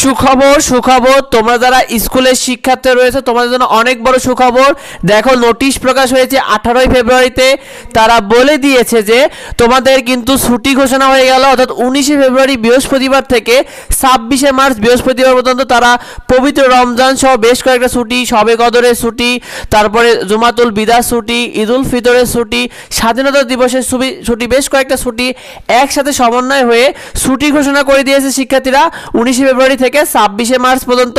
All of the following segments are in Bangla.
সুখবর সুখবর, তোমরা যারা স্কুলের শিক্ষার্থী রয়েছে, তোমাদের জন্য অনেক বড় সুখবর। দেখো, নোটিশ প্রকাশ হয়েছে আঠারোই ফেব্রুয়ারিতে। তারা বলে দিয়েছে যে, তোমাদের কিন্তু ছুটি ঘোষণা হয়ে গেল, অর্থাৎ উনিশে ফেব্রুয়ারি বৃহস্পতিবার থেকে ছাব্বিশে মার্চ বৃহস্পতিবার পর্যন্ত তারা পবিত্র রমজান সহ বেশ কয়েকটা ছুটি, সবে কদরের ছুটি, তারপরে জুমাতুল বিদার ছুটি, ঈদুল ফিতরের ছুটি, স্বাধীনতা দিবসের ছুটি ছুটি, বেশ কয়েকটা ছুটি একসাথে সমন্বয় হয়ে ছুটি ঘোষণা করে দিয়েছে শিক্ষার্থীরা। উনিশে ফেব্রুয়ারি থেকে ছাব্বিশে মার্চ পর্যন্ত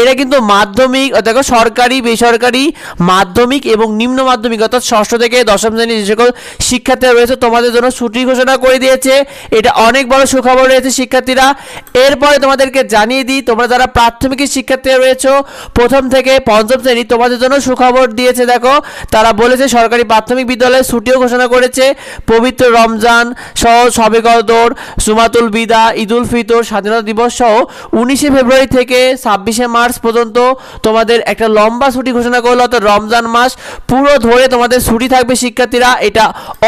এটা কিন্তু মাধ্যমিক দেখো সরকারি, বেসরকারি মাধ্যমিক এবং নিম্ন মাধ্যমিক অর্থাৎ ষষ্ঠ থেকে দশম শ্রেণির যে সকল শিক্ষার্থীরা রয়েছে, তোমাদের জন্য ছুটি ঘোষণা করে দিয়েছে। এটা অনেক বড় সুখবর রয়েছে শিক্ষার্থীরা। এরপরে তোমাদেরকে জানিয়ে দিই, তোমরা যারা প্রাথমিকের শিক্ষার্থীরা রয়েছে, প্রথম থেকে পঞ্চম শ্রেণি, তোমাদের জন্য সুখবর দিয়েছে, দেখো। তারা বলেছে সরকারি প্রাথমিক বিদ্যালয়ে ছুটিও ঘোষণা করেছে। পবিত্র রমজান সহ সবে কদর সুমাতুল বিদা, ঈদুল ফিতর, স্বাধীনতা দিবস সহ উনিশে ফেব্রুয়ারি থেকে ছাব্বিশে মার্চ পর্যন্ত তোমাদের একটা লম্বা ছুটি ঘোষণা করল অর্থাৎ রমজান মাস পুরো ধরে তোমাদের ছুটি থাকবে শিক্ষার্থীরা। এটা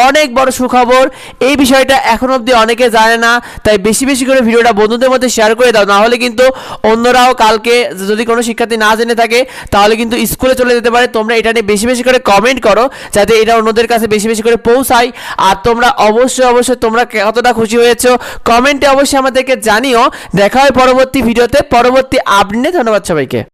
অনেক বড় সুখবর। এই বিষয়টা এখন অবধি অনেকে জানে না। তাই বেশি বেশি করে ভিডিওটা বন্ধুদের মধ্যে শেয়ার করে দাও। নাহলে কিন্তু অন্যরাও কালকে যদি কোনো শিক্ষার্থী না জেনে থাকে, তাহলে কিন্তু স্কুলে চলে যেতে পারে। তোমরা এটা নিয়ে বেশি বেশি করে কমেন্ট করো, যাতে এটা অন্যদের কাছে বেশি বেশি করে পৌঁছায়। আর তোমরা অবশ্যই অবশ্যই তোমরা কতটা খুশি হয়েছো কমেন্টে অবশ্যই আমাদেরকে জানিও। দেখা হয় পরবর্তী ভিডিওতে পরবর্তী আপডেটে ধন্যবাদ সবাইকে।